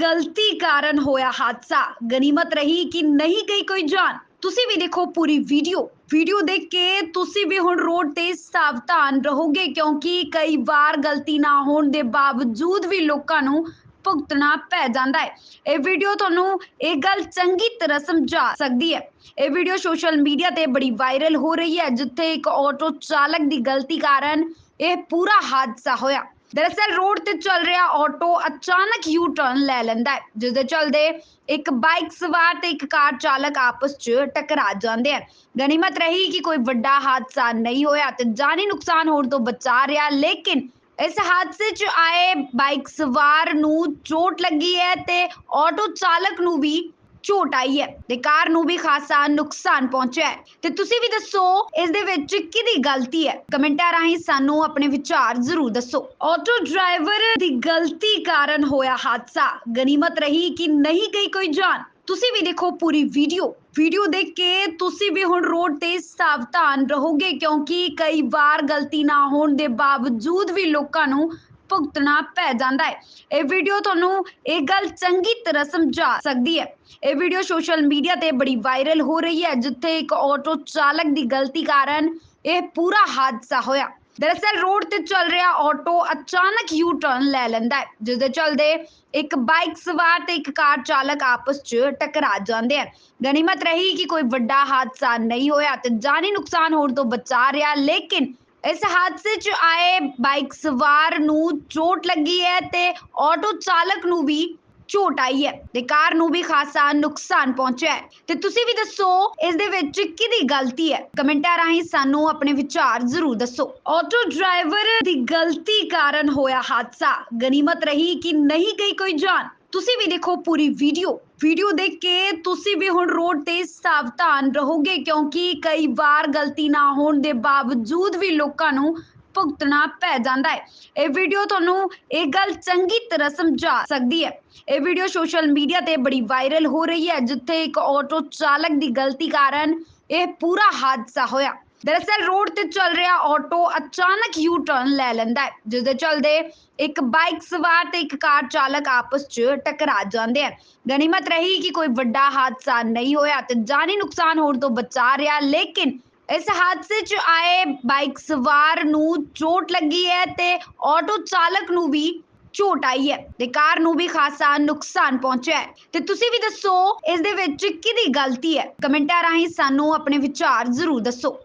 ਗਲਤੀ ਕਾਰਨ ਹੋਇਆ ਹਾਦਸਾ। ਗਨੀਮਤ ਰਹੀ ਕਿ ਨਹੀਂ ਗਈ ਕੋਈ ਜਾਨ। ਤੁਸੀਂ ਵੀ ਦੇਖੋ ਪੂਰੀ ਵੀਡੀਓ। ਵੀਡੀਓ ਦੇਖ ਕੇ ਤੁਸੀਂ ਵੀ ਹੁਣ ਰੋਡ ਤੇ ਸਾਵਧਾਨ ਰਹੋਗੇ ਕਿਉਂਕਿ ਕਈ ਵਾਰ ਗਲਤੀ ਨਾ ਹੋਣ ਦੇ ਬਾਵਜੂਦ ਵੀ ਲੋਕਾਂ ਨੂੰ ਭੁਗਤਣਾ ਪੈ ਜਾਂਦਾ ਹੈ। ਇਹ ਵੀਡੀਓ ਤੁਹਾਨੂੰ ਇਹ ਗੱਲ ਚੰਗੀ ਤਰ੍ਹਾਂ ਸਮਝਾ ਸਕਦੀ ਹੈ। ਇਹ ਵੀਡੀਓ ਸੋਸ਼ਲ ਮੀਡੀਆ ਤੇ ਬੜੀ ਵਾਇਰਲ ਹੋ ਰਹੀ ਹੈ, ਜਿੱਥੇ ਇੱਕ ਆਟੋ ਚਾਲਕ ਦੀ ਗਲਤੀ ਕਾਰਨ ਇਹ ਪੂਰਾ ਹਾਦਸਾ ਹੋਇਆ। ਦਰਅਸਲ ਰੋਡ ਤੇ ਚੱਲ ਰਿਹਾ ਆਟੋ ਅਚਾਨਕ ਯੂ ਟਰਨ ਲੈ ਲੈਂਦਾ ਹੈ ਜਿਸ ਦੇ ਚਲਦੇ ਇੱਕ ਬਾਈਕ ਸਵਾਰ ਤੇ ਇੱਕ ਕਾਰ ਚਾਲਕ ਆਪਸ 'ਚ ਟਕਰਾ ਜਾਂਦੇ ਹਨ। ਗਨੀਮਤ ਰਹੀ ਕਿ ਕੋਈ ਵੱਡਾ ਹਾਦਸਾ ਨਹੀਂ ਹੋਇਆ ਤੇ ਜਾਨੀ ਨੁਕਸਾਨ ਹੋਣ ਤੋਂ ਬਚਾ ਰਿਹਾ, ਲੇਕਿਨ ਇਸ ਹਾਦਸੇ 'ਚ ਆਏ ਬਾਈਕ ਸਵਾਰ ਨੂੰ ਚੋਟ ਲੱਗੀ ਹੈ ਤੇ ਆਟੋ ਚਾਲਕ ਨੂੰ ਵੀ ਚੋਟ ਆਈ ਹੈ ਤੇ ਕਾਰ ਨੂੰ ਵੀ ਖਾਸਾ ਨੁਕਸਾਨ ਪਹੁੰਚਿਆ ਹੈ। ਤੇ ਤੁਸੀਂ ਵੀ ਦੱਸੋ, ਇਸ ਦੇ ਵਿੱਚ ਕਿਹਦੀ ਗਲਤੀ ਹੈ? ਕਮੈਂਟਾਂ ਰਾਹੀਂ ਸਾਨੂੰ ਆਪਣੇ ਵਿਚਾਰ ਜ਼ਰੂਰ ਦੱਸੋ। ਆਟੋ ਡਰਾਈਵਰ ਦੀ ਗਲਤੀ ਕਾਰਨ ਹੋਇਆ ਹਾਦਸਾ। ਗਨੀਮਤ ਰਹੀ ਕਿ ਨਹੀਂ ਗਈ ਕੋਈ ਜਾਨ? ਤੁਸੀਂ ਵੀ ਦੇਖੋ ਪੂਰੀ ਵੀਡੀਓ। ਵੀਡੀਓ ਦੇਖ ਕੇ ਤੁਸੀਂ ਵੀ ਹੁਣ ਰੋਡ ਤੇ ਸਾਵਧਾਨ ਰਹੋਗੇ ਕਿਉਂਕਿ ਕਈ ਵਾਰ ਗਲਤੀ ਨਾ ਹੋਣ ਦੇ ਬਾਵਜੂਦ ਵੀ ਲੋਕਾਂ ਨੂੰ ਭੁਗਤਣਾ ਪੈ ਜਾਂਦਾ ਹੈ। ਇਹ ਵੀਡੀਓ ਤੁਹਾਨੂੰ ਇਹ ਗੱਲ ਚੰਗੀ ਤਰ੍ਹਾਂ ਸਮਝਾ ਸਕਦੀ ਹੈ। ਇਹ ਵੀਡੀਓ ਸੋਸ਼ਲ ਮੀਡੀਆ ਤੇ ਬੜੀ ਵਾਇਰਲ ਹੋ ਰਹੀ ਹੈ, ਜਿੱਥੇ ਇੱਕ ਆਟੋ ਚਾਲਕ ਦੀ ਗਲਤੀ ਕਾਰਨ ਇਹ ਪੂਰਾ ਹਾਦਸਾ ਹੋਇਆ। ਦਰਅਸਲ ਰੋਡ ਤੇ ਚੱਲ ਰਿਹਾ ਆਟੋ ਅਚਾਨਕ ਯੂ ਟਰਨ ਲੈ ਲੈਂਦਾ ਹੈ ਜਿਸ ਦੇ ਚਲਦੇ ਇੱਕ ਬਾਈਕ ਸਵਾਰ ਤੇ ਇੱਕ ਕਾਰ ਚਾਲਕ ਆਪਸ 'ਚ ਟਕਰਾ ਜਾਂਦੇ ਹਨ। ਗਨੀਮਤ ਰਹੀ ਕਿ ਕੋਈ ਵੱਡਾ ਹਾਦਸਾ ਨਹੀਂ ਹੋਇਆ ਤੇ ਜਾਨੀ ਨੁਕਸਾਨ ਹੋਣ ਤੋਂ ਬਚਾ ਰਿਹਾ, ਲੇਕਿਨ ਇਸ ਹਾਦਸੇ 'ਚ ਆਏ ਬਾਈਕ ਸਵਾਰ ਨੂੰ ਚੋਟ ਲੱਗੀ ਹੈ ਤੇ ਆਟੋ ਚਾਲਕ ਨੂੰ ਵੀ ਚੋਟ ਆਈ ਹੈ ਤੇ ਕਾਰ ਨੂੰ ਵੀ ਖਾਸਾ ਨੁਕਸਾਨ ਪਹੁੰਚਿਆ ਹੈ। ਤੇ ਤੁਸੀਂ ਵੀ ਦੱਸੋ, ਇਸ ਦੇ ਵਿੱਚ ਕਿਹਦੀ ਗਲਤੀ ਹੈ? ਕਮੈਂਟਾਂ ਰਾਹੀਂ ਸਾਨੂੰ ਆਪਣੇ ਵਿਚਾਰ ਜ਼ਰੂਰ ਦੱਸੋ। ਆਟੋ ਡਰਾਈਵਰ ਦੀ ਗਲਤੀ ਕਾਰਨ ਹੋਇਆ ਹਾਦਸਾ। ਗਨੀਮਤ ਰਹੀ ਕਿ ਨਹੀਂ ਗਈ ਕੋਈ ਜਾਨ? ਤੁਸੀਂ ਵੀ ਦੇਖੋ ਪੂਰੀ ਵੀਡੀਓ ਵੀਡੀਓ ਦੇਖ ਕੇ ਤੁਸੀਂ ਵੀ ਹੁਣ ਰੋਡ ਤੇ ਸਾਵਧਾਨ ਰਹੋਗੇ ਕਿਉਂਕਿ ਕਈ ਵਾਰ ਗਲਤੀ ਨਾ ਹੋਣ ਦੇ ਬਾਵਜੂਦ ਵੀ ਲੋਕਾਂ ਨੂੰ ਭੁਗਤਣਾ ਪੈ ਜਾਂਦਾ ਹੈ। ਇਹ ਵੀਡੀਓ ਤੁਹਾਨੂੰ ਇਹ ਗੱਲ ਚੰਗੀ ਤਰ੍ਹਾਂ ਸਮਝਾ ਸਕਦੀ ਹੈ। ਇਹ ਵੀਡੀਓ ਸੋਸ਼ਲ ਮੀਡੀਆ ਤੇ ਬੜੀ ਵਾਇਰਲ ਹੋ ਰਹੀ ਹੈ, ਜਿੱਥੇ ਇੱਕ ਆਟੋ ਚਾਲਕ ਦੀ ਗਲਤੀ ਕਾਰਨ ਇਹ ਪੂਰਾ ਹਾਦਸਾ ਹੋਇਆ। ਦਰਅਸਲ ਰੋਡ ਤੇ ਚੱਲ ਰਿਹਾ ਆਟੋ ਅਚਾਨਕ ਯੂ ਟਰਨ ਲੈ ਲੈਂਦਾ ਹੈ ਜਿਸ ਦੇ ਚਲਦੇ ਇੱਕ ਬਾਈਕ ਸਵਾਰ ਤੇ ਇੱਕ ਕਾਰ ਚਾਲਕ ਆਪਸ 'ਚ ਟਕਰਾ ਜਾਂਦੇ ਹਨ ਗਨੀਮਤ ਰਹੀ ਕਿ ਕੋਈ ਵੱਡਾ ਹਾਦਸਾ ਨਹੀਂ ਹੋਇਆ ਤੇ ਜਾਨੀ ਨੁਕਸਾਨ ਹੋਣ ਤੋਂ ਬਚਾ ਰਿਹਾ, ਲੇਕਿਨ ਇਸ ਹਾਦਸੇ 'ਚ ਆਏ ਬਾਈਕ ਸਵਾਰ ਨੂੰ ਚੋਟ ਲੱਗੀ ਹੈ ਤੇ ਆਟੋ ਚਾਲਕ ਨੂੰ ਵੀ ਚੋਟ ਆਈ ਹੈ ਤੇ ਕਾਰ ਨੂੰ ਵੀ ਖਾਸਾ ਨੁਕਸਾਨ ਪਹੁੰਚਿਆ ਹੈ। ਤੇ ਤੁਸੀਂ ਵੀ ਦੱਸੋ, ਇਸ ਦੇ ਵਿੱਚ ਕਿਹਦੀ ਗਲਤੀ ਹੈ? ਕਮੈਂਟਾਂ ਰਾਹੀਂ ਸਾਨੂੰ ਆਪਣੇ ਵਿਚਾਰ ਜ਼ਰੂਰ ਦੱਸੋ।